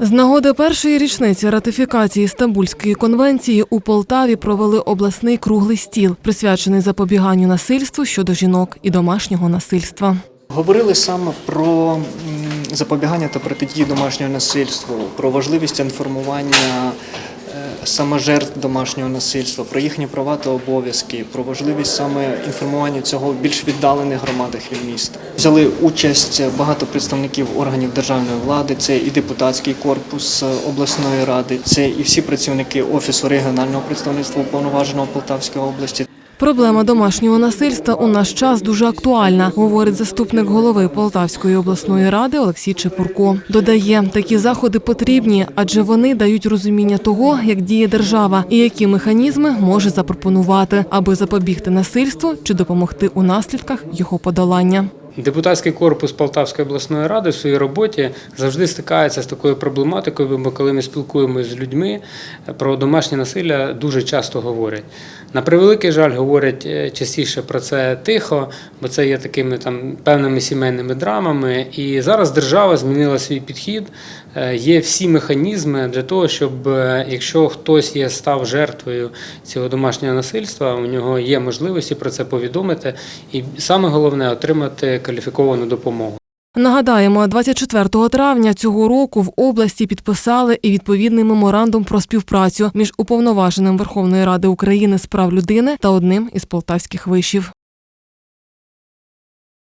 З нагоди першої річниці ратифікації Стамбульської конвенції у Полтаві провели обласний круглий стіл, присвячений запобіганню насильству щодо жінок і домашнього насильства. Говорили саме про запобігання та протидії домашнього насильству, про важливість інформування е, саме жертв домашнього насильства, про їхні права та обов'язки, про важливість саме інформування цього в більш віддалених громадах від міста. Взяли участь багато представників органів державної влади, це і депутатський корпус обласної ради, це і всі працівники офісу регіонального представництва уповноваженого Полтавської області. Проблема домашнього насильства у наш час дуже актуальна, говорить заступник голови Полтавської обласної ради Олексій Чепурко. Додає, такі заходи потрібні, адже вони дають розуміння того, як діє держава і які механізми може запропонувати, аби запобігти насильству чи допомогти у наслідках його подолання. Депутатський корпус Полтавської обласної ради в своїй роботі завжди стикається з такою проблематикою, бо коли ми спілкуємося з людьми про домашнє насилля, дуже часто говорять. На превеликий жаль, говорять е, частіше про це тихо, бо це є такими там певними сімейними драмами. І зараз держава змінила свій підхід. Е, Є всі механізми для того, щоб е, якщо хтось є став жертвою цього домашнього насильства, у нього є можливості про це повідомити, і саме головне отримати кваліфіковану допомогу. Нагадаємо, 24 травня цього року в області підписали і відповідний меморандум про співпрацю між уповноваженим Верховної Ради України з прав людини та одним із полтавських вишів.